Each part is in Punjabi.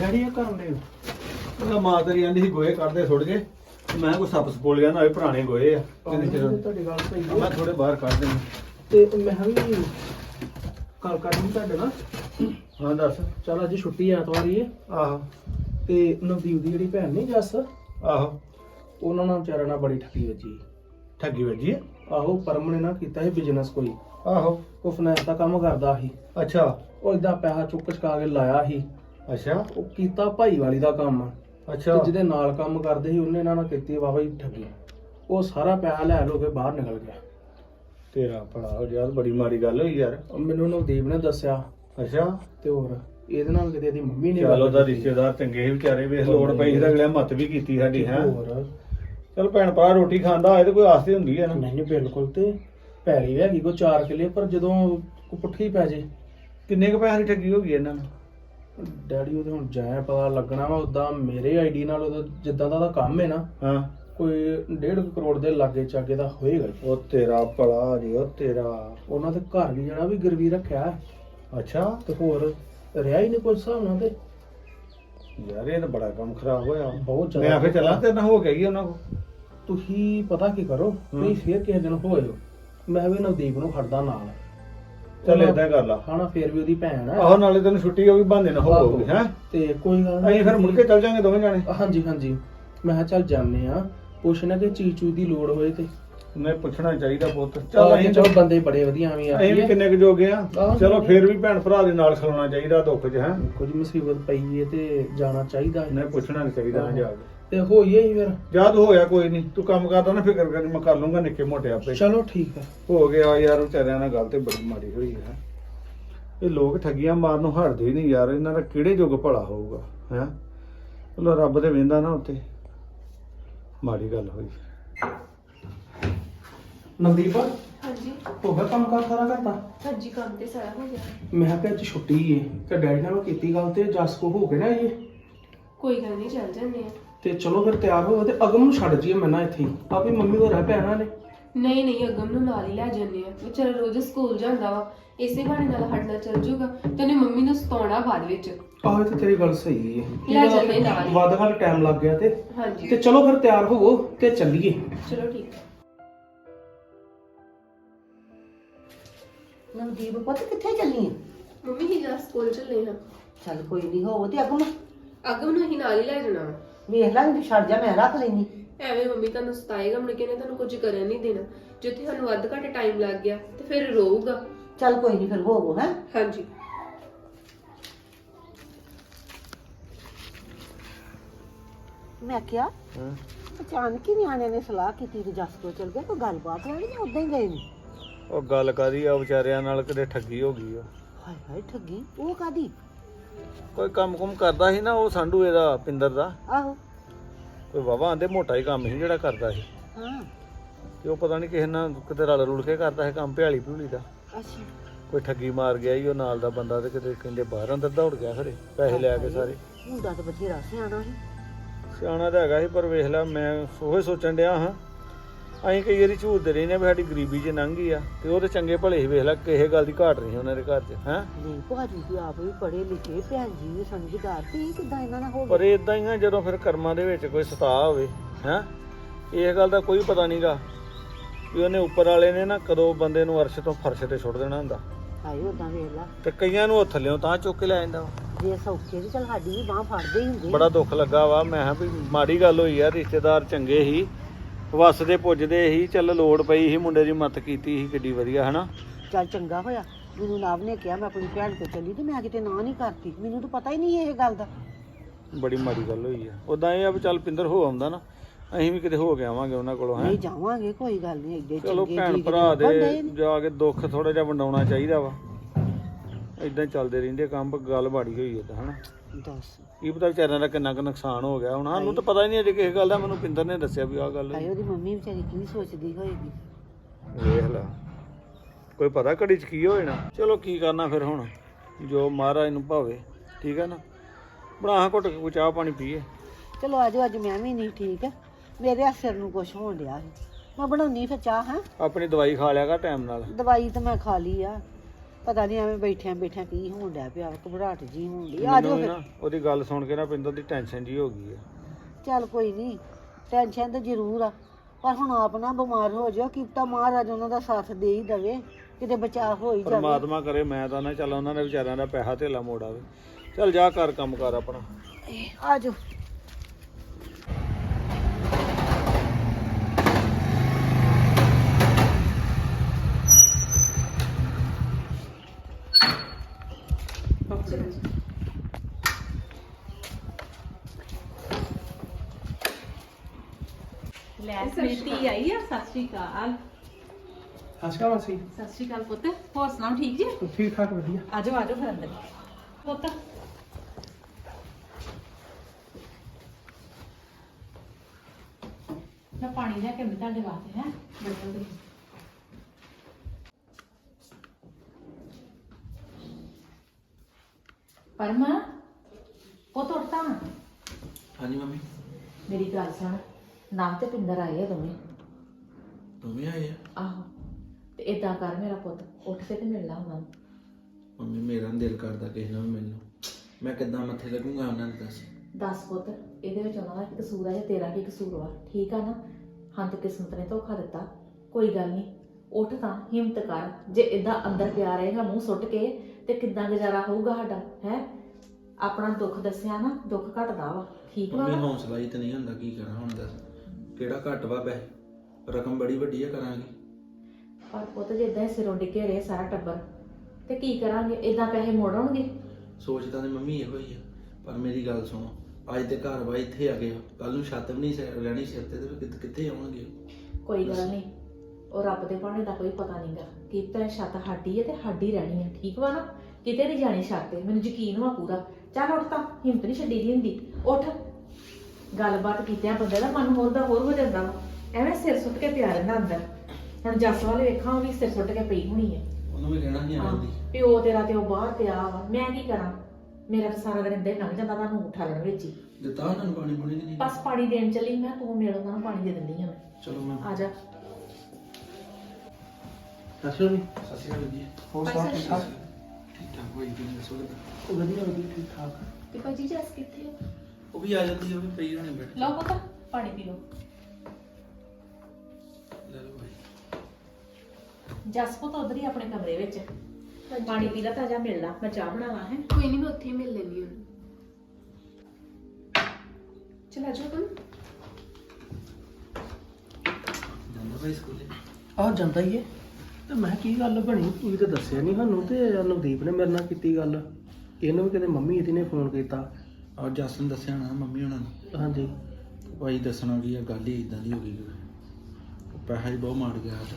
ਡੈਡੀ ਇਹ ਕਰਨ ਦੇ ਉਹਦਾ ਮਾਂ ਤੇਰੀ ਆਂਦੀ ਸੀ ਗੋਏ ਕੱਢਦੇ ਸੁੱਟ ਕੇ। ਤੇ ਮੈਂ ਕੋਈ ਸੱਪ ਸਪੋਲ ਗਿਆ ਨਾ ਹੋਏ ਪੁਰਾਣੇ ਗੋਏ ਆ। ਕਿੰਨੇ ਚਿਰ ਤੁਹਾਡੀ ਗੱਲ ਸਹੀ ਮੈਂ ਹੈ ਥੋੜੇ ਬਾਹਰ ਕੱਢ ਦੇਣੇ ਤੇ ਮੈਂ ਵੀ ਕੱਲ ਕਰਨੀ ਤੁਹਾਡੇ ਨਾਲ। ਹਾਂ ਦੱਸ। ਚਲ ਅੱਜ ਛੁੱਟੀ ਆ ਐਤਵਾਰੀ ਹੈ ਆਹੋ। ਤੇ ਨਵਦੀਪ ਦੀ ਜਿਹੜੀ ਭੈਣ ਨਹੀਂ ਜੱਸ ਆਹੋ। ਉਹਨਾਂ ਨਾਲ ਵਿਚਾਰਾ ਨਾਲ ਬੜੀ ਠੱਗੀ ਵੱਜੀ। ਠੱਗੀ ਵੱਜੀ ਆ? ਆਹੋ ਪਰਮ ਨੇ ਨਾ ਕੀਤਾ ਸੀ ਬਿਜ਼ਨਸ ਕੋਈ। ਆਹੋ। ਉਹ ਫਾਈਨੈਂਸ ਦਾ ਕੰਮ ਕਰਦਾ ਸੀ। ਅੱਛਾ। ਉਹ ਇਦਾਂ ਪੈਸਾ ਚੁੱਕ ਚੁਕਾ ਕੇ ਲਾਇਆ ਸੀ। ਅੱਛਾ ਉਹ ਕੀਤਾ ਭਾਈ ਵਾਲੀ ਦਾ ਕੰਮ। ਅੱਛਾ। ਤੇ ਜਿਹਦੇ ਨਾਲ ਕੰਮ ਕਰਦੇ ਸੀ ਉਹਨੇ ਇਹਨਾਂ ਨਾਲ ਕੀਤੀ ਵਾਵਾ ਹੀ ਠੱਗੀ। ਉਹ ਸਾਰਾ ਪੈਸਾ ਲੈ ਲੋ ਕੇ ਬਾਹਰ ਨਿਕਲ ਗਿਆ। ਤੇਰਾ ਹੋ ਯਾਰ ਬੜੀ ਮਾੜੀ ਗੱਲ ਹੋਈ ਯਾਰ। ਉਹ ਮੈਨੂੰ ਨਵਦੀਪ ਨੇ ਦੱਸਿਆ। ਅੱਛਾ। ਤੇ ਹੋਰ ਇਹਦੇ ਨਾਲ ਕਿਤੇ ਇਹਦੀ ਮੰਮੀ ਨੇ ਚਲੋ ਦਾ ਕੀਤੀ। ਰਿਸ਼ਤੇਦਾਰ ਚੰਗੇ ਸੀ ਵਿਚਾਰੇ ਵੇਖ ਲੋੜ ਪਈ ਸੀ ਤਾਂ ਅਗਲੇ ਮੱਤ ਵੀ ਕੀਤੀ ਸਾਡੀ ਹੈ। ਹੋਰ। ਚਲ ਭੈਣ ਭਰਾ ਰੋਟੀ ਖਾਂਦਾ ਹੋਏ ਤੇ ਕੋਈ ਆਸਤੇ ਹੁੰਦੀ ਹੈ ਨਾ। ਨਹੀਂ ਨਹੀਂ ਬਿਲਕੁਲ ਤੇ ਪੈਲੀ ਵੀ ਹੈਗੀ ਕੋ 4 ਕਿੱਲੇ ਪਰ ਜਦੋਂ ਕੋ ਪੁੱਠੀ ਪੈ ਜੇ। ਕਿੰਨੇ ਕੁ ਪੈਸੇ ਦੀ ਠੱਗੀ ਹੋ ਗਈ ਇਹਨਾਂ ਨੂੰ? ਡੈਡੀ ਉਹਦੇ ਹੁਣ ਜਾਇਆ ਪਤਾ ਲੱਗਣਾ ਵਾ ਉਦਾਂ ਮੇਰੇ ਆਈਡੀ ਨਾਲ ਉਹਦਾ ਜਿੱਦਾਂ ਦਾ ਉਹਦਾ ਕੰਮ ਹੈ ਨਾ ਹਾਂ। ਕੋਈ 1.5 ਕਰੋੜ ਦੇ ਲਾਗੇ ਚਾਗੇ ਦਾ ਹੋਏਗਾ। ਉਹ ਤੇਰਾ ਭਲਾ ਜੀ ਉਹ ਤੇਰਾ। ਉਹਨਾਂ ਦੇ ਘਰ ਵੀ ਜਿਹੜਾ ਵੀ ਗਿਰਵੀ ਰੱਖਿਆ। ਹੈ, ਅੱਛਾ। ਤੇ ਹੋਰ ਰਿਹਾ ਹੀ ਨਹੀਂ ਕੁਝ ਹਿਸਾਬ ਨਾਲ ਤੇ। ਯਾਰ ਇਹ ਤਾਂ ਬੜਾ ਕੰਮ ਖਰਾਬ ਹੋਇਆ। ਬਹੁਤ ਮੈਂ ਜ਼ਿਆਦਾ ਫੇ ਚੱਲਾਂ ਤੇ ਨਾ ਹੋ ਗਈ ਉਹਨਾਂ ਕੋ ਤੁਸੀਂ ਪਤਾ ਕੀ ਕਰੋ ਤੁਸੀਂ ਫੇਰ ਕਿਸੇ ਦਿਨ ਹੋਇਓ ਮੈਂ ਵੀ ਨਵਦੀਪ ਨੂੰ ਖੜਦਾ ਨਾਲ। ਚੱਲ ਏਦਾਂ ਕਰ ਲਾ। ਫੇਰ ਵੀ ਉਹਦੀ ਭੈਣ ਹੈ ਆਹੋ ਨਾਲੇ ਤੈਨੂੰ ਛੁੱਟੀ ਉਹ ਵੀ ਬੰਦੇ ਨਾ ਹੋਊਗੀ ਹੈ? ਤੇ ਕੋਈ ਗੱਲ ਨੀ। ਅਸੀਂ ਫਿਰ ਮੁੜ ਕੇ ਚੱਲ ਜਾਾਂਗੇ ਦੋਵੇਂ ਜਾਣੇ। ਹਾਂਜੀ ਹਾਂਜੀ। ਮੈਂ ਕਿਹਾ ਚੱਲ ਜਾਂਦੇ ਆ ਪੁੱਛਣਾ ਕਿ ਚੂਜ਼ ਦੀ ਲੋੜ ਹੋਏ ਤੇ। ਮੈਂ ਪੁੱਛਣਾ ਚਾਹੀਦਾ ਪੁੱਤ। ਚੱਲ ਚੱਲ ਅਸੀਂ ਚਲੋ ਬੰਦੇ ਬੜੇ ਵਧੀਆ ਵੀ ਅਸੀਂ ਵੀ ਆ ਕਿੰਨੇ ਕੁ ਜੋਗੇ ਆ। ਆਹੋ। ਚਲੋ ਫਿਰ ਵੀ ਭੈਣ ਭਰਾ ਦੇ ਨਾਲ ਖਲੋਣਾ ਚਾਹੀਦਾ ਦੁੱਖ 'ਚ ਹੈ? ਕੁਝ ਮੁਸੀਬਤ ਪਈ ਏ ਤੇ ਜਾਣਾ ਚਾਹੀਦਾ ਹੈ। ਨਹੀਂ ਪੁੱਛਣਾ ਨਹੀਂ ਚਾਹੀਦਾ ਜਾ ਕੇ। ਤੇ ਹੋਈਏ ਹੀ ਫਿਰ? ਜਦ ਹੋਇਆ ਕੋਈ ਨਹੀਂ। ਤੂੰ ਕੰਮ ਕਰਦਾ ਨਾ ਫਿਕਰ ਕਰੀ ਮੈਂ ਕਰ ਲੂੰਗਾ ਨਿੱਕੇ ਮੋਟੇ ਆਪੇ। ਚਲੋ ਠੀਕ ਹੈ। ਹੋ ਗਿਆ ਯਾਰ ਵਿਚਾਰਿਆਂ ਨਾਲ ਗੱਲ ਤੇ ਬੜੀ ਮਾੜੀ ਹੋਈ ਹੈ। ਇਹ ਲੋਕ ਠੱਗੀਆਂ ਮਾਰਨ ਨੂੰ ਹਟਦੇ ਹੀ ਨਹੀਂ ਯਾਰ ਇਹਨਾਂ ਦਾ ਕਿਹੜੇ ਯੁੱਗ ਭਲਾ ਹੋਊਗਾ ਹੈ? ਚਲੋ ਰੱਬ ਤੇ ਵੇਂਦਾ ਨਾ ਉੱਤੇ। ਮਾੜੀ ਗੱਲ ਹੋਈ। ਨਵਦੀਪ ਹਾਂਜੀ। ਹੋ ਗਿਆ ਕੰਮ ਕਾਰ ਸਾਰਾ ਕਰਤਾ ਹਾਂਜੀ ਕੰਮ ਤੇ ਸਾਰਾ ਹੋ ਗਿਆ। ਮੈਂ ਕਿਹਾ ਅੱਜ ਛੁੱਟੀ ਏ ਤੇ ਡੈਡੀ ਨਾਲ ਕੀਤੀ ਗੱਲ ਤੇ ਜਸ ਕੋ ਹੋ ਗਿਆ ਨਾ ਇਹ? ਕੋਈ ਗੱਲ ਨਹੀਂ ਚੱਲ ਜਾਂਦੇ ਆ। ਤੇ ਚਲੋ ਫਿਰ ਤਿਆਰ ਹੋ ਤੇ ਅਗਮ ਨੂੰ ਛੱਡ ਜੀਏ ਮੈਂ ਨਾ ਇੱਥੇ ਹੀ। ਆਪੇ ਮੰਮੀ ਕੋਲ ਰਹਿ ਪੈਣਾ ਨੇ। ਨਹੀਂ ਨਹੀਂ ਅਗਮ ਨੂੰ ਨਾਲ ਹੀ ਲੈ ਜਾਂਦੇ ਆ। ਵਿਚਾਰਾ ਰੋਜ਼ ਸਕੂਲ ਜਾਂਦਾ ਵਾ। ਇਸੇ ਬਹਾਨੇ ਨਾਲ ਹਟਣਾ ਚੱਲ ਜੂਗਾ ਤੇ ਉਹਨੇ ਮੰਮੀ ਨੂੰ ਸਤਾਉਣਾ ਬਾਅਦ ਵਿੱਚ। ਆਹੋ ਤੇ ਤੇਰੀ ਗੱਲ ਸਹੀ ਏ ਲੈ ਚੱਲੇ ਨਾਲ ਹੀ। ਵੱਧ ਘੱਟ ਟਾਈਮ ਲੱਗ ਗਿਆ ਤੇ। ਹਾਂਜੀ। ਤੇ ਚਲੋ ਫਿਰ ਤਿਆਰ ਹੋਵੋ ਤੇ ਚੱਲੀਏ। ਚਲੋ ਠੀਕ ਹੈ। ਨਵਦੀਪ ਪੁੱਤ ਕਿੱਥੇ ਚੱਲੀ ਆਂ? ਮੰਮੀ ਹੀ ਜਾ ਸਕੂਲ ਚੱਲੇ ਹਾਂ। ਚੱਲ ਕੋਈ ਨਹੀਂ ਹੋਵੋ ਤੇ ਅਗਮ। ਅਗਮ ਨੂੰ ਹੀ ਨਾਲ ਹੀ ਲੈ ਜਾਣਾ ਵਾ। ਵੇਖ ਲਾਂਗੇ ਤੂੰ ਛੱਡ ਜਾ ਮੈਂ ਰੱਖ ਲੈਨੀ ਐਵੇਂ ਮੰਮੀ ਤੁਹਾਨੂੰ ਸਤਾਏਗਾ ਮੁੜ ਕੇ ਨੇ ਤੁਹਾਨੂੰ ਕੁਝ ਕਰਨ ਨਹੀਂ ਦੇਣਾ। ਜਿੱਥੇ ਸਾਨੂੰ ਵੱਧ ਘੱਟ ਟਾਈਮ ਲੱਗ ਗਿਆ ਤੇ ਫਿਰ ਰੋਊਗਾ। ਚੱਲ ਕੋਈ ਨਹੀਂ ਫਿਰ ਹੋਵੋ ਹੈ? ਹਾਂਜੀ। ਮੈਂ ਕਿਹਾ ਅਚਾਨਕ ਹੀ ਨਿਆਣਿਆਂ ਨੇ ਸਲਾਹ ਕੀਤੀ ਤੇ ਜੱਸ ਕੋ ਚੱਲ ਗਏ ਕੋਈ ਗੱਲਬਾਤ ਹੋਣੀ ਜਾਂ ਉਦਾਂ ਹੀ ਗਏ ਨੇ? ਉਹ ਗੱਲ ਕਰੀ ਆ ਵਿਚਾਰਿਆਂ ਨਾਲ ਕਿਤੇ ਠੱਗੀ ਹੋ ਗਈ ਆ। ਹਾਏ ਹਾਏ ਠੱਗੀ? ਉਹ ਕਾਦੀ ਕੋਈ ਕੰਮ ਕੁਮ ਕਰਦਾ ਸੀ ਨਾ ਉਹ ਸੰਡੂ ਇਹਦਾ ਪਿੰਦਰ ਦਾ। ਆਹੋ। ਕੋਈ ਵਾਵਾ ਆਂਦੇ ਮੋਟਾ ਹੀ ਕੰਮ ਸੀ ਜਿਹੜਾ ਕਰਦਾ ਸੀ। ਹਾਂ। ਤੇ ਉਹ ਪਤਾ ਨਹੀਂ ਕਿਸੇ ਨਾਲ ਕਿਤੇ ਰਲ ਰੁਲ ਕੇ ਕਰਦਾ ਸੀ ਕੰਮ ਭਿਆਲੀ ਭੂਲੀ ਦਾ। ਅੱਛਾ। ਕੋਈ ਠੱਗੀ ਮਾਰ ਗਿਆ ਹੀ ਉਹ ਨਾਲ ਦਾ ਬੰਦਾ ਤੇ ਕਿਤੇ ਕਹਿੰਦੇ ਬਾਹਰ ਅੰਦਰ ਦੌੜ ਗਿਆ ਖਰੇ ਪੈਸੇ ਲੈ ਕੇ ਸਾਰੇ। ਮੁੰਡਾ ਤਾਂ ਬਥੇਰਾ ਸਿਆਣਾ ਸੀ। ਸਿਆਣਾ ਤਾਂ ਹੈਗਾ ਸੀ ਪਰ ਵੇਖ ਲੈ ਮੈਂ ਉਹੇ ਸੋਚਣ ਡਿਆ ਹਾਂ। ਅਸੀਂ ਕਈ ਵਾਰੀ ਝੂਰਦੇ ਰਹਿੰਦੇ ਆ ਵੀ ਸਾਡੀ ਗਰੀਬੀ 'ਚ ਲੰਘੀ ਆ ਤੇ ਉਹ ਤੇ ਚੰਗੇ ਭਲੇ ਵੇਖ ਲੈ ਕਿਸੇ ਗੱਲ ਦੀ ਘਾਟ ਨਹੀਂ ਉਹਨਾਂ ਦੇ ਘਰ 'ਚ ਹੈ? ਨਹੀਂ ਭਾਜੀ ਵੀ ਆਪ ਵੀ ਪੜੇ ਲਿਖੇ ਭੈਣ ਜੀ ਵੀ ਸਮਝਦਾਰ ਤੇ ਇਹ ਕਿਦਾਂ ਇਹਨਾਂ ਨਾਲ ਹੋ ਪਰ ਇਦਾਂ ਹੀ ਆ ਜਦੋਂ ਫਿਰ ਕਰਮਾਂ ਦੇ ਵਿੱਚ ਕੋਈ ਸਤਾ ਹੋਵੇ ਹੈ? ਇਹ ਗੱਲ ਦਾ ਕੋਈ ਪਤਾ ਨਹੀਂਗਾ ਵੀ ਉਹਨੇ ਉੱਪਰ ਵਾਲੇ ਨੇ ਨਾ ਕਦੋਂ ਬੰਦੇ ਨੂੰ ਅਰਸ਼ ਤੋਂ ਫਰਸ਼ ਤੇ ਸੁੱਟ ਦੇਣਾ ਹੁੰਦਾ। ਹਾਏ ਉਦਾਂ ਵੇਖ ਲਾ। ਤੇ ਕਈਆਂ ਨੂੰ ਉਹ ਥੱਲਿਓਂ ਤਾਂ ਚੁੱਕ ਕੇ ਲੈ ਜਾਂਦਾ ਵਾ। ਜੇ ਸੌਖੇ ਤੇ ਚੱਲ ਸਾਡੀ ਵੀ ਬਾਹ ਫੜਦੇ ਹੀ ਹੁੰਦੇ। ਬੜਾ ਦੁੱਖ ਲੱਗਾ ਵਾ ਮੈਂ ਕਿਹਾ ਵੀ ਮਾੜੀ ਗੱਲ ਹੋਈ ਆ ਰਿਸ਼ਤੇਦਾਰ ਚੰਗੇ ਸੀ ਵਸਦੇ ਪੁੱਜਦੇ ਸੀ ਚੱਲ ਲੋੜ ਪਈ ਸੀ ਮੁੰਡੇ ਦੀ ਮਦਦ ਕੀਤੀ ਸੀ ਕਿੱਡੀ ਵਧੀਆ ਹਨਾ? ਚੱਲ ਚੰਗਾ ਹੋਇਆ ਮੈਨੂੰ ਨਾਵ ਨੇ ਕਿਹਾ ਮੈਂ ਆਪਣੀ ਭੈਣ ਕੋਲ ਚੱਲੀ ਤੇ ਮੈਂ ਕਿਤੇ ਨਾ ਨਹੀਂ ਕਰਤੀ ਮੈਨੂੰ ਤਾਂ ਪਤਾ ਹੀ ਨਹੀਂ ਇਹ ਗੱਲ ਦਾ। ਬੜੀ ਮਾੜੀ ਗੱਲ ਹੋਈ ਆ। ਉਦਾਂ ਇਹ ਆ ਵੀ ਚੱਲ ਪਿੰਦਰ ਹੋ ਆਉਂਦਾ ਨਾ ਅਸੀਂ ਵੀ ਕਿਤੇ ਹੋ ਕੇ ਆਵਾਂਗੇ ਉਹਨਾਂ ਕੋਲੋਂ ਹੈ? ਨਹੀਂ ਜਾਵਾਂਗੇ ਕੋਈ ਗੱਲ ਨਹੀਂ ਐਡੇ ਚਲੋ ਚੰਗੇ ਭੈਣ ਜੀ ਭਰਾ ਦੇ। ਜਾ ਕੇ ਦੁੱਖ ਥੋੜਾ ਜਿਹਾ ਵੰਡਾਉਣਾ ਚਾਹੀਦਾ ਵਾ। ਇਦਾਂ ਚੱਲਦੇ ਰਹਿੰਦੇ ਕੰਮ ਗੱਲ ਬਾੜੀ ਹੋਈ ਏਦਾਂ ਹਨਾ? ਦੱਸ। ਕੀ ਪਤਾ ਵਿਚਾਰਿਆਂ ਦਾ ਕਿੰਨਾ ਕੁ ਨੁਕਸਾਨ ਹੋ ਗਿਆ ਹੁਣ। ਸਾਨੂੰ ਤਾਂ ਪਤਾ ਹੀ ਨਹੀਂ ਅਜੇ ਕਿਸੇ ਗੱਲ ਦਾ। ਮੈਨੂੰ ਪਿੰਦਰ ਨੇ ਦੱਸਿਆ ਵੀ ਆਹ ਗੱਲ। ਹਾਏ ਉਹਦੀ ਮੰਮੀ ਵਿਚਾਰੀ ਕੀ ਸੋਚਦੀ ਹੋਏਗੀ? ਵੇਖ ਲੈ। ਕੋਈ ਪਤਾ ਘੜੀ ਚ ਕੀ ਹੋ ਜਾਣਾ। ਚਲੋ ਕੀ ਕਰਨਾ ਫਿਰ ਹੁਣ? ਜੋ ਮਹਾਰਾਜ ਨੂੰ ਭਾਵੇ। ਠੀਕ ਹੈ ਨਾ? ਬਣਾ ਘੁੱਟ ਕੇ ਕੋਈ ਚਾਹ ਪਾਣੀ ਪੀਏ। ਚਲੋ ਆਜੋ ਅੱਜ ਮੈਂ ਵੀ ਨਹੀਂ ਠੀਕ। ਮੇਰੇ ਆ ਸਿਰ ਨੂੰ ਕੁਛ ਹੋਣ ਡਿਆ ਸੀ। ਮੈਂ ਬਣਾਉਣੀ ਫਿਰ ਚਾਹ ਹਾਂ? ਆਪਣੀ ਦਵਾਈ ਖਾ ਲਿਆ ਕਰ ਟਾਈਮ ਨਾਲ। ਦਵਾਈ ਤਾਂ ਮੈਂ ਖਾ ਲਈ ਆ। ਪਤਾ ਨਹੀਂ ਐਵੇਂ ਬੈਠਿਆਂ ਬੈਠਿਆਂ ਕੀ ਹੋਣ ਡਿਆ ਪਿਆ ਘਬਰਾਹਟ ਜੀ ਹੋਣ ਡਈ। ਆ ਜਾਓ ਮੈਨੂੰ ਫਿਰ। ਨਾ ਉਹਦੀ ਗੱਲ ਸੁਣ ਕੇ ਨਾ ਪਿੰਦਰ ਦੀ ਟੈਨਸ਼ਨ ਜੀ ਹੋ ਗਈ ਹੈ ਚੱਲ ਕੋਈ ਨਹੀਂ ਟੈਨਸ਼ਨ ਤਾਂ ਜ਼ਰੂਰ ਆ ਪਰ ਹੁਣ ਆਪ ਨਾ ਬਿਮਾਰ ਹੋ ਜਾਓ ਕੀਤਾ ਮਹਾਰਾਜ ਉਹਨਾਂ ਦਾ ਸਾਥ ਦੇ ਹੀ ਦਵੇ ਕਿਤੇ ਬਚਾਅ ਹੋ ਹੀ ਜਾਵੇ। ਪਰਮਾਤਮਾ ਕਰੇ ਮੈਂ ਤਾਂ ਨਾ ਚੱਲ ਉਹਨਾਂ ਦੇ ਵਿਚਾਰਿਆਂ ਦਾ ਪੈਸਾ ਧੇਲਾ ਮੋੜ ਆਵੇ। ਚੱਲ ਜਾ ਕਰ ਕੰਮ ਕਰ ਆਪਣਾ। ਆ ਜਾਓ ਲੈ ਆਈ ਆ? ਸਤਿ ਸ਼੍ਰੀ ਅਕਾਲ। ਹਸਕਾ ਮਾਸੀ। ਸਤਿ ਸ਼੍ਰੀ ਅਕਾਲ ਪੁੱਤ। ਹੋਰ ਸੁਣਾਓ ਠੀਕ ਜੀ? ਠੀਕ ਠਾਕ ਵਧੀਆ। ਆਜੋ ਆਜੋ ਫਿਰ ਅੰਦਰ। ਪੁੱਤ। ਮੈਂ ਪਾਣੀ ਲੈ ਕੇ ਆਉਂਦੀ ਤੁਹਾਡੇ ਵਾਸਤੇ ਹੈ? ਬੈਠੋ ਤੁਸੀਂ ਪਰਮਾ ਪੁੱਤ ਉੱਠਦਾ ਵਾਂ। ਹਾਂਜੀ ਮੰਮੀ। ਮੇਰੀ ਗੱਲ ਸੁਣ। ਨਾਮ ਤੇ ਪਿੰਦਰ ਆਏ ਆ ਦੋਵੇਂ। ਦੋਵੇਂ ਆਏ ਆ? ਆਹੋ ਤੇ ਇਦਾਂ ਕਰ ਮੇਰਾ ਪੁੱਤ ਉੱਠ ਕੇ ਤੇ ਮਿਲ ਲਾ ਉਹਨਾਂ ਨੂੰ। ਮੰਮੀ ਮੇਰਾ ਨੀ ਦਿਲ ਕਰਦਾ ਕਿਸੇ ਨਾਲ ਵੀ ਮਿਲਣ ਨੂੰ। ਮੈਂ ਕਿੱਦਾਂ ਮੱਥੇ ਲੱਗੂੰਗਾ ਉਹਨਾਂ ਦੇ ਦੱਸ? ਦੱਸ ਪੁੱਤ ਇਹਦੇ ਵਿੱਚ ਉਹਨਾਂ ਦਾ ਕੀ ਕਸੂਰ ਆ ਜਾਂ ਤੇਰਾ ਕੀ ਕਸੂਰ ਵਾ? ਠੀਕ ਆ ਨਾ? ਹੰਤ ਕਿਸਮਤ ਨੇ ਧੋਖਾ ਦਿੱਤਾ। ਕੋਈ ਗੱਲ ਨਹੀਂ ਉੱਠ ਤਾਂ ਹਿੰਮਤ ਕਰ। ਜੇ ਇਦਾਂ ਅੰਦਰ ਪਿਆ ਰਹੇਗਾ ਮੂੰਹ ਸੁੱਟ ਕੇ ਤੇ ਕਿੱਦਾਂ ਗੁਜ਼ਾਰਾ ਹੋਊਗਾ ਸਾਡਾ ਹੈ? ਆਪਣਾ ਦੁੱਖ ਦੱਸਿਆ ਨਾ ਦੁੱਖ ਘਟਦਾ ਵਾ। ਠੀਕ ਵਾ ਮੰਮੀ ਨਾ? ਹੌਸਲਾ ਹੀ ਤੇ ਨਹੀਂ ਹੁੰਦਾ ਕੀ ਕਰਾਂ ਹੁਣ ਦੱਸ? ਕਿਹੜਾ ਘੱਟ ਵਾ ਬੈ ਰਕਮ ਬੜੀ ਵੱਡੀ ਆ ਕਰਾਂਗੇ। ਪਰ ਪੁੱਤ ਜੇ ਇਦਾਂ ਸਿਰੋਂ ਡਿੱਗੇ ਰਹੇ ਸਾਰਾ ਟੱਬਰ ਤੇ ਕੀ ਕਰਾਂਗੇ? ਇਦਾਂ ਪੈਸੇ ਮੋੜਨਗੇ ਸੋਚਦਾ ਤੇ ਮੰਮੀ ਇਹੋ ਹੀ ਆ ਪਰ ਮੇਰੀ ਗੱਲ ਸੁਣੋ ਅੱਜ ਤੇ ਘਰ ਵਾ ਇੱਥੇ ਆ ਗਏ ਕੱਲ ਨੂੰ ਛੱਤ ਵੀ ਨਹੀਂ ਰਹਿਣੀ ਸਿਰ ਤੇ ਤੇ ਫਿਰ ਕਿੱਥੇ- ਕਿੱਥੇ ਆਉਣਗੇ? ਕੋਈ ਗੱਲ ਨਹੀਂ ਉਹ ਰੱਬ ਦੇ ਭਾਣੇ ਦਾ ਕੋਈ ਪਤਾ ਨਹੀਂਗਾ ਕਿ ਤਾਂ ਛੱਤ ਸਾਡੀ ਹੈ ਤੇ ਸਾਡੀ ਰਹਿਣੀ ਹੈ ਠੀਕ ਵਾ ਨਾ? ਕਿਤੇ ਨਹੀਂ ਜਾਣੀ ਛੱਤ ਤੇ ਮੈਨੂੰ ਯਕੀਨ ਵਾ ਪੂਰਾ। ਚੱਲ ਉੱਠ ਤਾਂ ਹਿੰਮਤ ਨਹੀਂ ਛੱਡੀ ਦੀ ਹੁੰਦੀ ਉੱਠ। ਗੱਲਬਾਤ ਕੀਤਿਆਂ ਬੰਦੇ ਦਾ ਮਨ ਹੋਰ ਦਾ ਹੋਰ ਹੋ ਜਾਂਦਾ ਵਾ। ਐਵੇਂ ਸਿਰ ਸੁੱਟ ਕੇ ਪਿਆ ਰਹਿੰਦਾ ਅੰਦਰ। ਹੁਣ ਜੱਸ ਵਾਲੇ ਵੇਖਾਂ ਉਹ ਵੀ ਸਿਰ ਸੁੱਟ ਕੇ ਪਈ ਹੋਣੀ ਹੈ ਉਹਨੂੰ ਵੀ ਕਹਿਣਾ ਨਹੀਂ ਹਾਂ, ਆਉਂਦੀ ਪਿਓ ਤੇਰਾ ਤੇ ਉਹ ਬਾਹਰ ਪਿਆ ਵਾ। ਮੈਂ ਕੀ ਕਰਾਂ? ਮੇਰਾ ਤਾਂ ਸਾਰਾ ਦਿਨ ਏਦਾਂ ਹੀ ਲੰਘ ਜਾਂਦਾ ਤੁਹਾਨੂੰ ਉਠਾਲਣ ਵਿੱਚ ਹੀ। ਦਿੱਤਾ ਉਹਨਾਂ ਨੂੰ ਪਾਣੀ ਪੂਣੀ ਕਿ ਨਹੀਂ? ਬਸ ਪਾਣੀ ਦੇਣ ਚੱਲੀ ਮੈਂ ਤੂੰ ਮੇਲ ਉਹਨਾਂ ਨੂੰ ਪਾਣੀ ਦੇ ਦਿੰਦੀ ਆ ਮੈਂ। ਚਲੋ ਮੈਂ ਆ ਜਾ। ਦੱਸੋ ਵੀ ਸ਼੍ਰੀ ਅਕਾਲ ਜੀ। ਹੋਰ ਸਭ ਠੀਕ ਠਾਕ? ਠੀਕ ਠਾਕ ਹੋਈ ਕਿ ਦੱਸੋ ਕਿੱਦਾਂ? ਵਧੀਆ ਵਧੀਆ ਠੀਕ ਠਾਕ। ਤੇ ਭਾਜੀ ਜੱਸ ਕਿੱਥੇ ਆ? ਉਹ ਵੀ ਆ ਜਾਂਦੀ ਉਹ ਵੀ ਪਈ ਹੋਣੀ ਬੈਠ ਲਓ ਪੁੱਤ ਪਾਣੀ ਪੀ ਲਓ। ਜਸ ਪੁੱਤ ਉਧਰ ਹੀ ਆਪਣੇ ਕਮਰੇ ਵਿੱਚ। ਪਾਣੀ ਪੀ ਲਾ ਤਾਂ ਜਾ ਮਿਲ ਲਾ ਮੈਂ ਚਾਹ ਬਣਾਵਾਂ ਹੈ। ਕੋਈ ਨਹੀਂ ਮੈਂ ਉੱਥੇ ਹੀ ਮਿਲ ਲੈਣੀ ਉਹਨੂੰ ਚਲਾ ਜਾਓ ਤੁਮ ਜਾਂਦਾ ਭਾਈ ਸਕੂਲੇ? ਆਹ ਜਾਂਦਾ ਹੀ ਏ। ਤੇ ਮੈਂ ਕੀ ਗੱਲ ਬਣੀ? ਤੁਸੀਂ ਤਾਂ ਦੱਸਿਆ ਨਹੀਂ ਸਾਨੂੰ ਤੇ ਨਵਦੀਪ ਨੇ ਮੇਰੇ ਨਾਲ ਕੀਤੀ ਗੱਲ। ਇਹਨੂੰ ਵੀ ਕਿਤੇ ਮੰਮੀ ਇਹਦੀ ਨੇ ਫੋਨ ਕੀਤਾ। ਔਰ ਜਸ ਨੂੰ ਦੱਸਿਆ ਨਾ ਮੰਮੀ ਉਹਨਾਂ ਨੂੰ। ਹਾਂਜੀ। ਭਾਈ ਦੱਸਣਾ ਕੀ ਆ ਗੱਲ ਹੀ ਇਦਾਂ ਦੀ ਹੋ ਗਈ। ਉਹ ਪੈਸਾ ਹੀ ਬਹੁਤ ਮਾਰ ਗਿਆ ਅੱਜ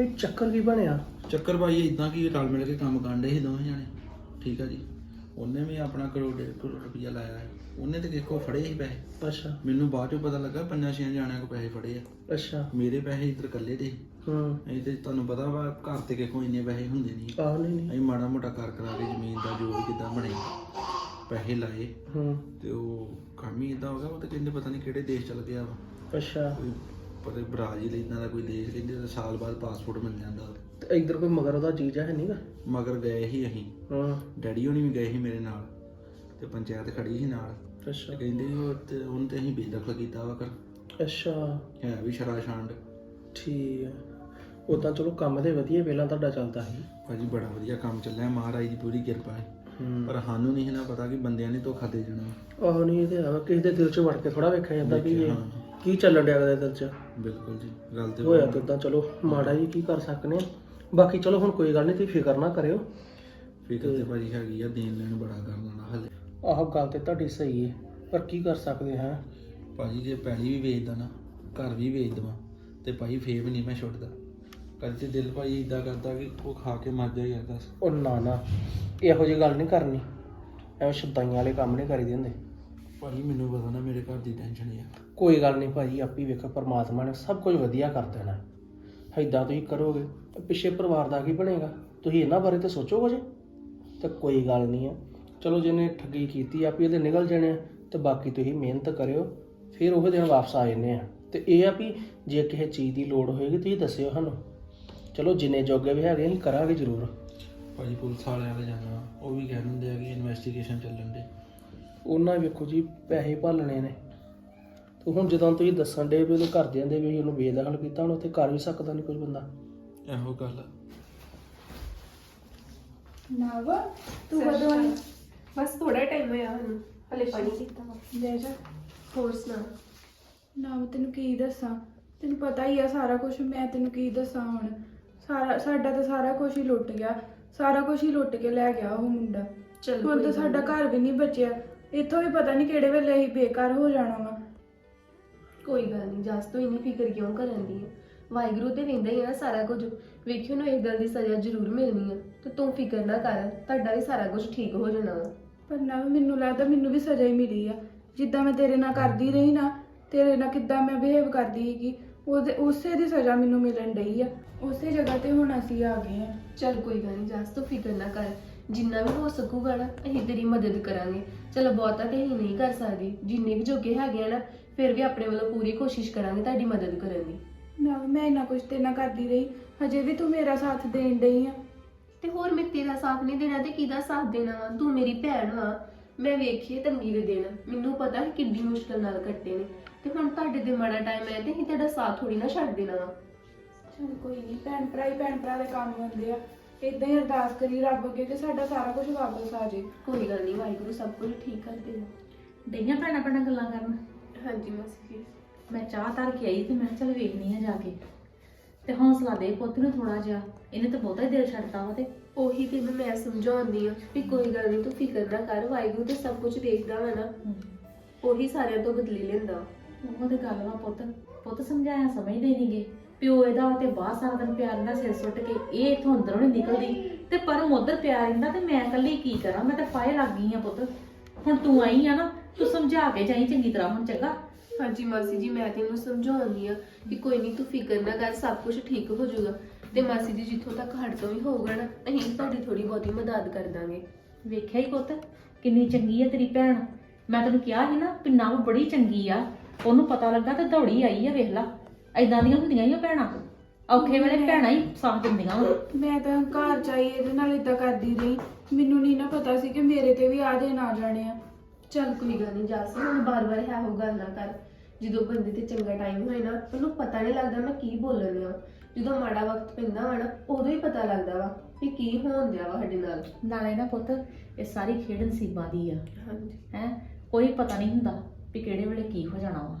ਇਹ ਚੱਕਰ ਕੀ ਬਣਿਆ? ਚੱਕਰ ਭਾਈ ਇਦਾਂ ਕੀ ਰਲ ਮਿਲ ਕੇ ਕੰਮ ਕਰਨ ਦੇ ਸੀ ਦੋਵੇਂ ਜਾਣੇ। ਠੀਕ ਆ ਜੀ। ਉਹਨੇ ਵੀ ਆਪਣਾ ਕਰੋੜ ਡੇਢ ਕਰੋੜ ਰੁਪਇਆ ਲਾਇਆ ਹੈ। ਉਹਨੇ ਤੇ ਕਿਸ ਕੋ ਫੜੇ ਸੀ ਪੈਸੇ। ਅੱਛਾ। ਮੈਨੂੰ ਬਾਅਦ ਚੋਂ ਪਤਾ ਲੱਗਾ ਪੰਜਾਂ ਛੇ ਜਾਣਿਆਂ ਕੋ ਪੈਸੇ ਫੜੇ ਆ। ਅੱਛਾ। ਮੇਰੇ ਪੈਸੇ ਇੱਧਰ ਇਕੱਲੇ ਦੇ। ਹੂੰ। ਅਸੀਂ ਤੇ ਤੁਹਾਨੂੰ ਪਤਾ ਵਾ ਘਰ ਤੇ ਕਿਸ ਕੋ ਇੰਨੇ ਪੈਸੇ ਹੁੰਦੇ ਨਹੀਂ। ਆਹ ਨਹੀਂ ਨਹੀਂ। ਅਸੀਂ ਮਾੜਾ ਮੋਟਾ ਕਰ ਕਰਾ ਕੇ ਜ਼ਮੀਨ ਦਾ ਜੋ ਵੀ ਕਿਦਾਂ ਬਣੇ ਪੈਸੇ ਲਾਏ। ਹੂੰ। ਤੇ ਉਹ ਕੰਮ ਹੀ ਇਦਾਂ ਹੋ ਗਿਆ। ਉਹ ਤੇ ਕਹਿੰਦੇ ਪਤਾ ਨਹੀਂ ਕਿਹੜੇ ਦੇਸ਼ ਚਲ ਗਿਆ ਵਾ। ਅੱਛਾ। ਕੋਈ ਨੀ ਬ੍ਰਾਜ਼ੀਲ ਇਦਾਂ ਦਾ ਕੋਈ ਦੇਸ਼ ਕਹਿੰਦੇ ਤਾਂ ਸਾਲ ਬਾਅਦ ਪਾਸਪੋਰਟ ਮਿਲ ਜਾਂਦਾ। ਤੇ ਇੱਧਰ ਕੋਈ ਮਗਰ ਉਹਦਾ ਜੀਜਾ ਹੈ ਨਹੀਂਗਾ ਮਗਰ ਗਏ ਹੀ ਅਸੀਂ। ਹਾਂ। ਡੈਡੀ ਹੋਣੀ ਵੀ ਗਏ ਸੀ ਮੇਰੇ ਨਾਲ ਤੇ ਪੰਚਾਇਤ ਖੜੀ ਸੀ ਨਾਲ। ਅੱਛਾ। ਕਹਿੰਦੇ ਉਹ ਤੇ ਉਹਨ ਤੇ ਅਸੀਂ ਬੇਦਖਲ ਕੀਤਾ ਵਾ ਕਰ ਅੱਛਾ। ਹੈ ਵੀ ਸ਼ਰਾ ਛਾਂਡ। ਠੀਕ ਹੈ ਉਦਾਂ ਚਲੋ ਕੰਮ ਦੇ ਵਧੀਆ ਪਹਿਲਾਂ ਤੁਹਾਡਾ ਚੱਲਦਾ ਸੀ। ਭਾਜੀ ਬੜਾ ਵਧੀਆ ਕੰਮ ਚੱਲਿਆ ਮਹਾਰਾਜ ਦੀ ਪੂਰੀ ਕਿਰਪਾ ਹੈ। ਹੂੰ। ਪਰ ਸਾਨੂੰ ਨਹੀਂ ਨਾ ਪਤਾ ਕਿ ਬੰਦਿਆਂ ਨੇ ਧੋਖਾ ਦੇ ਜਾਣਾ ਆਹ ਨਹੀਂ ਇਹ ਤੇ ਆ ਕਿਸੇ ਦੇ ਦਿਲ 'ਚ ਵੜ ਕੇ ਥੋੜਾ ਵੇਖਿਆ ਜਾਂਦਾ ਵੀ ਇਹ ਹਾਂ। ਕੀ ਚੱਲਣ ਡਿਆ ਉਹਦੇ ਦਿਲ 'ਚ? ਬਿਲਕੁਲ ਜੀ ਗੱਲ ਤੇ ਹੋਇਆ ਤੇ ਉਦਾਂ ਚਲੋ ਮਾੜਾ ਜੀ ਕੀ ਕਰ ਸਕਨੇ ਆ। ਬਾਕੀ ਚਲੋ ਹੁਣ ਕੋਈ ਗੱਲ ਨਹੀਂ ਤੁਸੀਂ ਫਿਕਰ ਨਾ ਕਰਿਓ। ਫਿਕਰ ਤੇ ਭਾਜੀ ਹੈਗੀ ਆ ਦੇਣ ਲੈਣ ਬੜਾ ਕਰਨ ਵਾਲਾ ਹਲੇ। ਆਹ ਗੱਲ ਤੇ ਤੁਹਾਡੀ ਸਹੀ ਹੈ ਪਰ ਕੀ ਕਰ ਸਕਦੇ ਹਾਂ? ਭਾਜੀ ਜੇ ਪੈਲੀ ਵੀ ਵੇਚਦਾ ਨਾ ਘਰ ਵੀ ਵੇਚ ਦਵਾਂ ਤੇ ਭਾਈ ਫੇਰ ਵੀ ਨਹੀਂ ਮੈਂ ਛੁੱਟਦਾ। ਕਦੇ ਤੇ ਦਿਲ ਭਾਈ ਇਦਾਂ ਕਰਦਾ ਕਿ ਉਹ ਖਾ ਕੇ ਮਰ ਜਾ ਯਾਰ ਦੱਸ। ਉਹ ਨਾ ਨਾ ਇਹੋ ਜਿਹੀ ਗੱਲ ਨਹੀਂ ਕਰਨੀ। ਐਵੇਂ ਸ਼ਬਦਾਈਆਂ ਵਾਲੇ ਕੰਮ ਨਹੀਂ ਕਰੀਦੇ ਹੁੰਦੇ। ਭਾਜੀ ਮੈਨੂੰ ਪਤਾ ਨਾ ਮੇਰੇ ਘਰ ਦੀ ਟੈਨਸ਼ਨ ਹੈ ਕੋਈ ਗੱਲ ਨਹੀਂ ਭਾਜੀ ਆਪੀ ਵੇਖੋ ਪਰਮਾਤਮਾ ਨੇ ਸਭ ਕੁਝ ਵਧੀਆ ਕਰ ਦੇਣਾ। ਐਦਾਂ ਤੁਸੀਂ ਕਰੋਗੇ ਤਾਂ ਪਿੱਛੇ ਪਰਿਵਾਰ ਦਾ ਕੀ ਬਣੇਗਾ? ਤੁਸੀਂ ਇਹਨਾਂ ਬਾਰੇ ਤਾਂ ਸੋਚੋ ਕੁਝ ਤੇ ਕੋਈ ਗੱਲ ਨਹੀਂ ਹੈ ਚਲੋ ਜਿਹਨੇ ਠੱਗੀ ਕੀਤੀ ਆਪੀ ਇਹਦੇ ਨਿਕਲ ਜਾਣੇ ਆ। ਤੇ ਬਾਕੀ ਤੁਸੀਂ ਮਿਹਨਤ ਕਰਿਓ ਫਿਰ ਉਹ ਦਿਨ ਵਾਪਸ ਆ ਜਾਂਦੇ ਆ। ਤੇ ਇਹ ਆ ਵੀ ਜੇ ਕਿਸੇ ਚੀਜ਼ ਦੀ ਲੋੜ ਹੋਏਗੀ ਤੁਸੀਂ ਦੱਸਿਓ ਸਾਨੂੰ। ਚਲੋ ਜਿੰਨੇ ਜੋਗੇ ਵੀ ਹੈਗੇ ਅਸੀਂ ਕਰਾਂਗੇ ਜ਼ਰੂਰ। ਭਾਜੀ ਪੁਲਿਸ ਵਾਲਿਆਂ ਦੇ ਜਾਣਾ ਉਹ ਵੀ ਕਹਿ ਦਿੰਦੇ ਆ ਕਿ ਇਨਵੈਸਟੀਗੇਸ਼ਨ ਚੱਲਣ ਦੇ। ਉਹਨਾਂ ਵੇਖੋ ਜੀ ਪੈਸੇ ਭਾਲਣੇ ਨੇ। ਤੇ ਹੁਣ ਜਦੋਂ ਤੁਸੀਂ ਦੱਸਣ ਦੇ ਵੀ ਉਹਦੇ ਘਰ ਦੇ ਆਂਦੇ ਵੀ ਉਹਨੂੰ ਬੇਦਖਲ ਕੀਤਾ ਹੁਣ ਉੱਥੇ ਕਰ ਵੀ ਸਕਦਾ ਨਹੀਂ ਕੋਈ ਬੰਦਾ। ਇਹੋ ਗੱਲ ਆ। ਨਵ ਤੂੰ ਕਦੋਂ ਆਈ? ਬਸ ਥੋੜਾ ਟਾਈਮ ਹੋਇਆ ਸਾਨੂੰ ਹਲੇ ਪਾਣੀ ਕੀਤਾ ਵਾ ਲੈ ਜਾ। ਹੋਰ ਸੁਣਾ? ਨਵ ਤੈਨੂੰ ਕੀ ਦੱਸਾਂ? ਤੈਨੂੰ ਪਤਾ ਹੀ ਆ ਸਾਰਾ ਕੁਝ ਮੈਂ ਤੈਨੂੰ ਕੀ ਦੱਸਾਂ ਹੁਣ? ਸਾਰਾ ਸਾਡਾ ਤਾਂ ਸਾਰਾ ਕੁਝ ਹੀ ਲੁੱਟ ਗਿਆ। ਸਾਰਾ ਕੁਝ ਹੀ ਲੁੱਟ ਕੇ ਲੈ ਗਿਆ ਉਹ ਮੁੰਡਾ। ਚੱਲ ਹੁਣ ਕੋਈ ਤਾਂ ਸਾਡਾ। ਘਰ ਵੀ ਨਹੀਂ ਬਚਿਆ। ਇੱਥੋਂ ਵੀ ਪਤਾ ਨਹੀਂ ਕਿਹੜੇ ਵੇਲੇ ਅਸੀਂ ਬੇਕਾਰ ਹੋ ਜਾਣਾ ਵਾ। ਕੋਈ ਗੱਲ ਨਹੀਂ ਜਸ ਤੋਂ ਇੰਨੀ ਫਿਕਰ ਕਿਉਂ ਕਰਨ ਦੀ ਹੈ ਵਾਹਿਗੁਰੂ ਤੇ ਵਿੰਦਾ ਹੀ ਆ ਨਾ ਸਾਰਾ ਕੁਝ। ਵੇਖਿਓ ਨੂੰ ਇਸ ਗੱਲ ਦੀ ਸਜ਼ਾ ਜ਼ਰੂਰ ਮਿਲਣੀ ਆ। ਤੇ ਤੂੰ ਫਿਕਰ ਨਾ ਕਰ ਤੁਹਾਡਾ ਵੀ ਸਾਰਾ ਕੁਝ ਠੀਕ ਹੋ ਜਾਣਾ ਵਾ। ਪਰ ਨਵ ਮੈਨੂੰ ਲੱਗਦਾ ਮੈਨੂੰ ਵੀ ਸਜ਼ਾ ਹੀ ਮਿਲੀ ਆ। ਜਿੱਦਾਂ ਮੈਂ ਤੇਰੇ ਨਾਲ ਕਰਦੀ ਰਹੀ ਨਾ ਤੇਰੇ ਨਾਲ ਕਿੱਦਾਂ ਮੈਂ ਬਿਹੇਵ ਕਰਦੀ ਸੀਗੀ ਉਹਦੇ ਉਸੇ ਦੀ ਸਜ਼ਾ ਮੈਨੂੰ ਮਿਲਣ ਡਈ ਆ। ਉਸੇ ਜਗ੍ਹਾ ਤੇ ਹੁਣ ਅਸੀਂ ਆ ਗਏ ਆ। ਚੱਲ ਕੋਈ ਗੱਲ ਨਹੀਂ ਜਸ ਤੂੰ ਫਿਕਰ ਨਾ ਕਰ। ਜਿੰਨਾ ਵੀ ਹੋ ਸਕੂਗਾ ਨਾ ਅਸੀਂ ਤੇਰੀ ਮਦਦ ਕਰਾਂਗੇ। ਚਲੋ ਬਹੁਤਾ ਤੇ ਅਸੀਂ ਨਹੀਂ ਕਰ ਸਕਦੇ। ਜਿੰਨੇ ਵੀ ਜੋਗੇ ਹੈਗੇ ਆ ਨਾ ਫਿਰ ਵੀ ਆਪਣੇ ਵੱਲੋਂ ਪੂਰੀ ਕੋਸ਼ਿਸ਼ ਕਰਾਂਗੇ ਤੁਹਾਡੀ ਮਦਦ ਕਰਨ ਦੀ। ਨਾ ਮੈਂ ਇੰਨਾ ਕੁਝ ਤੇ ਨਾ ਕਰਦੀ ਰਹੀ। ਹਜੇ ਵੀ ਤੂੰ ਮੇਰਾ ਸਾਥ ਦੇਣ ਡਈ ਆ। ਤੇ ਹੋਰ ਮੈਂ ਤੇਰਾ ਸਾਥ ਨਹੀਂ ਦੇਣਾ ਤੇ ਕਿਹਦਾ ਸਾਥ ਦੇਣਾ ਵਾ? ਤੂੰ ਮੇਰੀ ਭੈਣ ਵਾ। ਮੈਂ ਵੇਖੀਏ ਤੰਗੀ ਦੇ ਦਿਨ। ਮੈਨੂੰ ਪਤਾ ਹੈ ਕਿੰਨੀ ਮੁਸ਼ਕਲ ਨਾਲ ਕੱਟੇ ਨੇ। ਤੇ ਹੁਣ ਤੁਹਾਡੇ ਦੇ ਮਾੜਾ ਟਾਈਮ ਆਇਆ ਤੇ ਅਸੀਂ ਤੁਹਾਡਾ ਸਾਥ ਥੋੜੀ ਨਾ ਛੱਡ ਦੇਣਾ ਵਾ। ਚਲ ਕੋਈ ਨਹੀਂ ਭੈਣ ਭਰਾ ਹੀ ਭੈਣ ਭਰਾ ਦੇ ਕੰਮ ਹੁੰਦੇ ਆ। ਇਦਾਂ ਹੀ ਅਰਦਾਸ ਕਰੀ ਰੱਬ ਅੱਗੇ ਕਿ ਸਾਡਾ ਸਾਰਾ ਕੁਝ ਵਾਪਸ ਆ ਜੇ। ਕੋਈ ਗੱਲ ਨਹੀਂ ਵਾਹਿਗੁਰੂ ਸਭ ਕੁਝ ਠੀਕ ਕਰ ਦੇਣਾ ਡਈਆਂ ਭੈਣਾਂ ਭੈਣਾਂ ਗੱਲਾਂ ਕਰਨ? ਹਾਂਜੀ ਮਾਸੀ ਜੀ। ਮੈਂ ਚਾਹ ਧਰ ਕੇ ਆਈ ਤੇ ਮੈਂ ਕਿਹਾ ਚੱਲ ਵੇਖਨੀ ਆ ਜਾ ਕੇ। ਤੇ ਹੌਸਲਾ ਦੇ ਪੁੱਤ ਨੂੰ ਥੋੜਾ ਜਿਹਾ। ਇਹਨੇ ਤਾਂ ਬਹੁਤਾ ਹੀ ਦਿਲ ਛੱਡਤਾ ਵਾ ਤੇ। ਉਹੀ ਤੇ ਮੈਂ ਸਮਝਾਉਂਦੀ ਆ ਵੀ ਕੋਈ ਗੱਲ ਨਹੀਂ ਤੂੰ ਫਿਕਰ ਨਾ ਕਰ ਵਾਹਿਗੁਰੂ ਤੇ ਸਭ ਕੁਝ ਵੇਖਦਾ ਵਾ ਨਾ। ਉਹੀ ਸਾਰਿਆਂ ਤੋਂ ਬਦਲੇ ਲੈਂਦਾ। ਉਹ ਤੇ ਗੱਲ ਵਾ ਪੁੱਤ। ਪੁੱਤ ਸਮਝਾਇਆ ਸਮਝਦੇ ਨਹੀਂਗੇ ਪਿਓ ਇਹਦਾ ਤੇ ਬਾਹਰ ਸਾਰਾ ਦਿਨ ਪਿਆਰ ਨਾਲ ਸਿਰ ਸੁੱਟ ਕੇ ਇਹ ਇਥੋਂ ਅੰਦਰੋਂ ਨਹੀਂ ਨਿਕਲਦੀ। ਤੇ ਪਰ ਉਧਰ ਪਿਆਰ ਰਹਿੰਦਾ ਤੇ ਮੈਂ ਇਕੱਲੀ ਕੀ ਕਰਾਂ? ਮੈਂ ਤਾਂ ਫਾਇ ਲੱਗ ਗਈ ਆ ਪੁੱਤ। ਹੁਣ ਤੂੰ ਆਈ ਆ ਨਾ ਤੂੰ ਸਮਝਾ ਕੇ ਜਾਈ ਚੰਗੀ ਤਰ੍ਹਾਂ ਹੁਣ ਚੰਗਾ? ਹਾਂਜੀ ਮਾਸੀ ਜੀ ਮੈਂ ਤੈਨੂੰ ਸਮਝਾਉਂਦੀ ਆ ਕਿ ਕੋਈ ਨਹੀਂ ਤੂੰ ਫਿਕਰ ਨਾ ਕਰ ਸਭ ਕੁਝ ਠੀਕ ਹੋ ਜਾਊਗਾ। ਤੇ ਮਾਸੀ ਜੀ ਜਿੱਥੋਂ ਤੱਕ ਹੱਡ ਤੋਂ ਵੀ ਹੋਊਗਾ ਨਾ ਅਸੀਂ ਤੁਹਾਡੀ ਥੋੜੀ ਬਹੁਤੀ ਮਦਦ ਕਰ ਦਾਂਗੇ। ਵੇਖਿਆ ਹੀ ਪੁੱਤ ਕਿੰਨੀ ਚੰਗੀ ਆ ਤੇਰੀ ਭੈਣ। ਮੈਂ ਤੈਨੂੰ ਕਿਹਾ ਸੀ ਨਾ ਵੀ ਨਵ ਬੜੀ ਚੰਗੀ ਆ। ਉਹਨੂੰ ਪਤਾ ਲੱਗਾ ਤੇ ਦੌੜੀ ਆਈ ਆ ਵੇਖ ਲਾ। ਐਦਾਂ ਦੀਆਂ ਹੁੰਦੀਆਂ ਹੀ ਆ ਭੈਣਾਂ। ਔਖੇ ਵੇਲੇ ਭੈਣਾਂ ਹੀ ਸਾਥ ਦਿੰਦੀਆਂ ਵਾ। ਮੈਂ ਤਾਂ ਘਰ ਚਾਈ ਇਹਦੇ ਨਾਲ ਇਦਾਂ ਕਰਦੀ ਰਹੀ। ਮੈਨੂੰ ਨਹੀਂ ਨਾ ਪਤਾ ਸੀ ਕਿ ਮੇਰੇ ਤੇ ਵੀ ਆ ਦਿਨ ਆ ਜਾਣੇ ਆ। ਚੱਲ ਕੋਈ ਗੱਲ ਨਹੀਂ ਜਾਸੀ ਹੁਣ ਬਾਰ-ਬਾਰ ਹੈ ਉਹ ਗੱਲ ਨਾ ਕਰ। ਜਦੋਂ ਬੰਦੇ ਤੇ ਚੰਗਾ ਟਾਈਮ ਹੋਏ ਨਾ ਉਹਨੂੰ ਪਤਾ ਨਹੀਂ ਲੱਗਦਾ ਮੈਂ ਕੀ ਬੋਲਣ ਆ ਜਦੋਂ ਮਾੜਾ ਵਕਤ ਪੈਂਦਾ ਵਾ ਨਾ ਉਦੋਂ ਹੀ ਪਤਾ ਲੱਗਦਾ ਵਾ ਵੀ ਕੀ ਹੋਣ ਦਿਆ ਵਾ ਸਾਡੇ ਨਾਲ। ਨਾਲੇ ਨਾ ਪੁੱਤ ਇਹ ਸਾਰੀ ਖੇਡ ਨਸੀਬਾਂ ਦੀ ਆ। ਹਾਂਜੀ। ਹੈ? ਕੋਈ ਪਤਾ ਨਹੀਂ ਹੁੰਦਾ ਵੀ ਕਿਹੜੇ ਵੇਲੇ ਕੀ ਹੋ ਜਾਣਾ ਵਾ।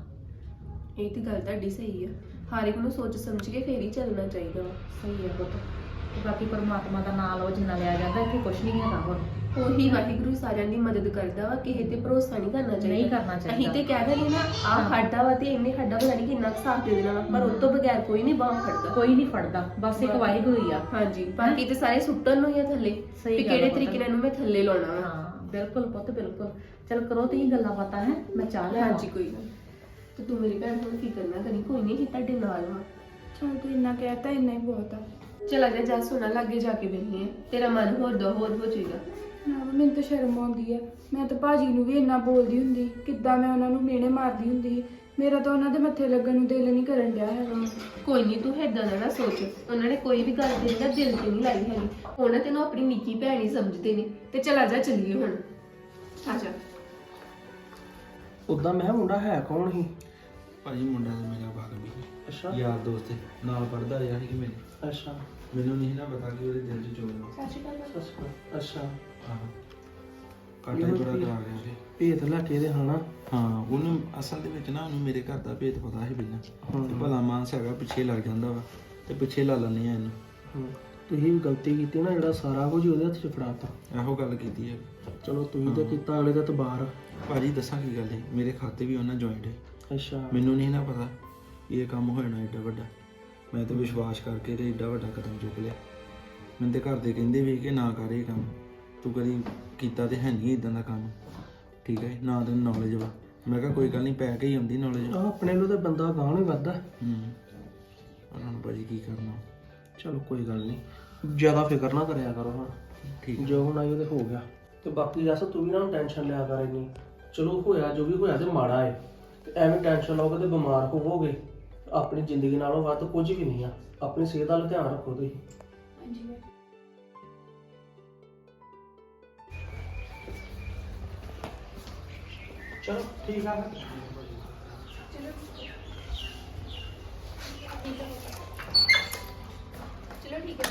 ਇਹ ਤੇ ਗੱਲ ਤੁਹਾਡੀ ਸਹੀ ਆ। ਹਰ ਇੱਕ ਨੂੰ ਸੋਚ ਸਮਝ ਕੇ ਫੇਰ ਹੀ ਚੱਲਣਾ ਚਾਹੀਦਾ ਵਾ। ਸਹੀ ਹੈ ਪੁੱਤ। ਤੇ ਬਾਕੀ ਪਰਮਾਤਮਾ ਦਾ ਨਾਮ ਲਓ ਜਿੰਨਾ ਲਿਆ ਜਾਂਦਾ ਇੱਥੇ ਕੁਝ ਨਹੀਂ ਹੈਗਾ ਹੁਣ। ਉਹੀ ਵਾਹਿਗੁਰੂ ਸਾਰਿਆਂ ਦੀ ਮਦਦ ਕਰਦਾ ਵਾ ਕਿਸੇ ਤੇ ਭਰੋਸਾ ਨਹੀਂ ਕਰਨਾ ਚਾਹੀਦਾ। ਨਹੀਂ ਕਰਨਾ ਚਾਹੀਦਾ। ਅਸੀਂ ਤੇ ਕਹਿ ਦਿੰਦੇ ਨਾ ਆ। ਸਾਡਾ ਵਾ ਤੇ ਇਹਨੇ ਸਾਡਾ ਪਤਾ ਨਹੀਂ ਕਿੰਨਾ ਕੁ ਸਾਥ ਦੇ ਦੇਣਾ ਵਾ ਪਰ ਉਹ ਤੋਂ ਬਗੈਰ ਕੋਈ ਨਹੀਂ ਬਾਹ ਫੜਦਾ। ਕੋਈ ਨਹੀਂ ਫੜਦਾ ਬਸ ਇੱਕ ਵਾਹਿਗੁਰੂ ਹੀ ਆ। ਹਾਂਜੀ ਬਾਕੀ ਤੇ ਸਾਰੇ ਸੁੱਟਣ ਨੂੰ ਹੀ ਆ ਥੱਲੇ ਸਹੀ ਵੀ ਗੱਲ ਆ ਕਿਹੜੇ ਪੁੱਤ। ਤਰੀਕੇ ਨਾਲ ਇਹਨੂੰ ਮੈਂ ਥੱਲੇ ਲਾਉਣਾ ਵਾ। ਹਾਂ ਬਿਲਕੁਲ ਪੁੱਤ ਬਿਲਕੁਲ। ਚਲ ਕਰੋ ਤੁਸੀਂ ਗੱਲਾਂ ਬਾਤਾਂ ਹੈ? ਮੈਂ ਚਾਹ ਲੈ ਹਾਂਜੀ ਕੋਈ ਗੱਲ ਨੀ। ਤੇ ਤੂੰ ਮੇਰੀ ਭੈਣ ਨੂੰ ਫਿਕਰ ਨਾ ਕਰੀ ਕੋਈ ਨਹੀਂ ਅਸੀਂ ਤੁਹਾਡੇ ਨਾਲ ਹਾਂ ਚਲ ਤੂੰ ਇੰਨਾ ਕਹਿਤਾ ਇੰਨਾ ਹੀ ਬਹੁਤ ਆ। ਚਲ ਅਗਰ ਜਾ ਸੋਨਾ ਲੱਗੇ ਜਾ ਕੇ ਬੈਠੇ ਆ। ਤੇਰਾ ਮਨ ਹੋਰ ਦਾ ਹੋਰ ਹੋ ਜਾਏਗਾ। ਨਾ ਮੈਨੂੰ ਤਾਂ ਸ਼ਰਮ ਆਉਂਦੀ ਆ। ਮੈਂ ਤਾਂ ਭਾਜੀ ਨੂੰ ਵੀ ਇੰਨਾ ਬੋਲਦੀ ਹੁੰਦੀ ਕਿੱਦਾਂ ਮੈਂ ਉਹਨਾਂ ਨੂੰ ਮਿਹਣੇ ਮਾਰਦੀ ਹੁੰਦੀ। ਮੇਰਾ ਤਾਂ ਉਹਨਾਂ ਦੇ ਮੱਥੇ ਲੱਗਣ ਨੂੰ ਦਿਲ ਨਹੀਂ ਕਰਨ ਡਿਆ ਹੈਗਾ। ਕੋਈ ਨਹੀਂ ਤੂੰ ਏਦਾਂ ਦਾ ਨਾ ਸੋਚ। ਉਹਨਾਂ ਨੇ ਕੋਈ ਵੀ ਗੱਲ ਤੇਰੇ ਨਾਲ ਦਿਲ ਤੇ ਨਹੀਂ ਲਾਈ ਹੈਗੀ। ਉਹਨਾਂ ਤੈਨੂੰ ਆਪਣੀ ਨਿੱਕੀ ਭੈਣ ਹੀ ਸਮਝਦੇ ਨੇ। ਤੇ ਚਲ ਜਾ ਚੱਲੀਏ ਹੁਣ। ਆ ਜਾ। ਉਦਾਂ ਮੈਂ ਕਿਹਾ ਮੁੰਡਾ ਹੈ ਕੌਣ ਸੀ? ਭਾਜੀ ਮੁੰਡਾ ਤੇ ਮੇਰਾ ਬਾਗ ਵੀ ਅੱਛਾ। ਯਾਰ ਦੋਸਤ ਹੈ, ਨਾਲ ਪੜਦਾ ਰਿਹਾ ਸੀ ਕਿ ਮੇਰੇ ਅੱਛਾ। ਮੈਨੂੰ ਨਹੀਂ ਨਾ ਪਤਾ ਕਿ ਉਹਦੇ ਦਿਲ 'ਚ ਚੋਰ ਆ। ਅੱਛਾ ਅੱਛਾ। ਆਹੋ ਕਾਟਾ ਹੀ ਬੜਾ ਕਰਾ ਗਿਆ ਸੀ। ਭੇਤ ਲੈ ਕੇ ਦੇ ਹਨਾ। ਹਾਂ ਉਹਨੂੰ ਅਸਲ ਦੇ ਵਿੱਚ ਨਾ ਉਹਨੂੰ ਮੇਰੇ ਘਰ ਦਾ ਭੇਤ ਪਤਾ ਸੀ ਪਹਿਲਾਂ। ਹਾਂ। ਤੇ ਭਲਾ ਮਾਨਸ ਹੈਗਾ ਪਿੱਛੇ ਲੱਗ ਜਾਂਦਾ ਵਾ। ਤੇ ਪਿੱਛੇ ਲਾ ਲੈਂਦੇ ਆ ਇਹਨੂੰ। ਹਮ, ਤੁਸੀਂ ਗਲਤੀ ਕੀਤੀ ਨਾ ਜਿਹੜਾ ਸਾਰਾ ਕੁਝ ਉਹਦੇ ਹੱਥ 'ਚ ਫੜਾਤਾ। ਇਹੋ ਗੱਲ ਕੀਤੀ ਹੈ। ਚਲੋ ਤੁਸੀਂ ਤੇ ਕੀਤਾ ਅਗਲੇ ਦਾ ਤਬਾਰ ਭਾਜੀ ਦੱਸਾਂ ਕੀ ਗੱਲ ਹੈ? ਮੇਰੇ ਖਾਤੇ ਵੀ ਉਹਨਾਂ ਜੁਆਇੰਟ ਹੈ। ਅੱਛਾ। ਮੈਨੂੰ ਨਹੀਂ ਨਾ ਪਤਾ ਵੀ ਇਹ ਕੰਮ ਹੋ ਜਾਣਾ ਏਡਾ ਵੱਡਾ। ਮੈਂ ਤਾਂ ਵਿਸ਼ਵਾਸ ਕਰਕੇ ਤੇ ਏਡਾ ਵੱਡਾ ਕਦਮ ਚੁੱਕ ਲਿਆ। ਮੈਨੂੰ ਤੇ ਘਰ ਦੇ ਕਹਿੰਦੇ ਵੀ ਕਿ ਨਾ ਕਰ ਇਹ ਕੰਮ। ਤੂੰ ਕਦੀ ਕੀਤਾ ਤੇ ਹੈ ਨਹੀਂ ਇਦਾਂ ਦਾ ਕੰਮ। ਠੀਕ ਹੈ ਨਾ ਤੈਨੂੰ ਨੌਲੇਜ ਵਾ। ਮੈਂ ਕਿਹਾ ਕੋਈ ਗੱਲ ਨਹੀਂ ਪੈ ਕੇ ਹੀ ਹੁੰਦੀ ਨੌਲੇਜ ਆਹ ਆਪਣੇ ਨੂੰ ਤਾਂ ਬੰਦਾ ਗਾਂ ਨਹੀਂ ਵੱਧਦਾ। ਹੂੰ। ਪਰ ਹੁਣ ਭਾਜੀ ਕੀ ਕਰਨਾ। ਚਲੋ ਕੋਈ ਗੱਲ ਨਹੀਂ। ਜ਼ਿਆਦਾ ਫਿਕਰ ਨਾ ਕਰਿਆ ਕਰੋ ਹਾਂ ਠੀਕ ਜੋ ਹੁਣ ਆਈ ਉਹਦੇ ਹੋ ਗਿਆ। ਤੇ ਬਾਕੀ ਦੱਸ ਤੂੰ ਵੀ ਨਾ ਟੈਨਸ਼ਨ ਲਿਆ ਕਰ ਇੰਨੀ। ਚਲੋ ਹੋਇਆ ਜੋ ਵੀ ਹੋਇਆ ਤੇ ਮਾੜਾ ਹੈ ਤੇ ਐਵੇਂ ਟੈਨਸ਼ਨ ਲਓਗੇ ਤੇ ਬਿਮਾਰ ਹੋਵੋਗੇ ਆਪਣੀ ਜ਼ਿੰਦਗੀ ਨਾਲੋਂ ਵੱਧ ਕੁਝ ਵੀ ਨਹੀਂ ਆ। ਆਪਣੀ ਸਿਹਤ ਦਾ ਧਿਆਨ ਰੱਖੋ ਤੁਸੀਂ। ਚਲੋ ਠੀਕ ਆ ਚਲੋ। lo único.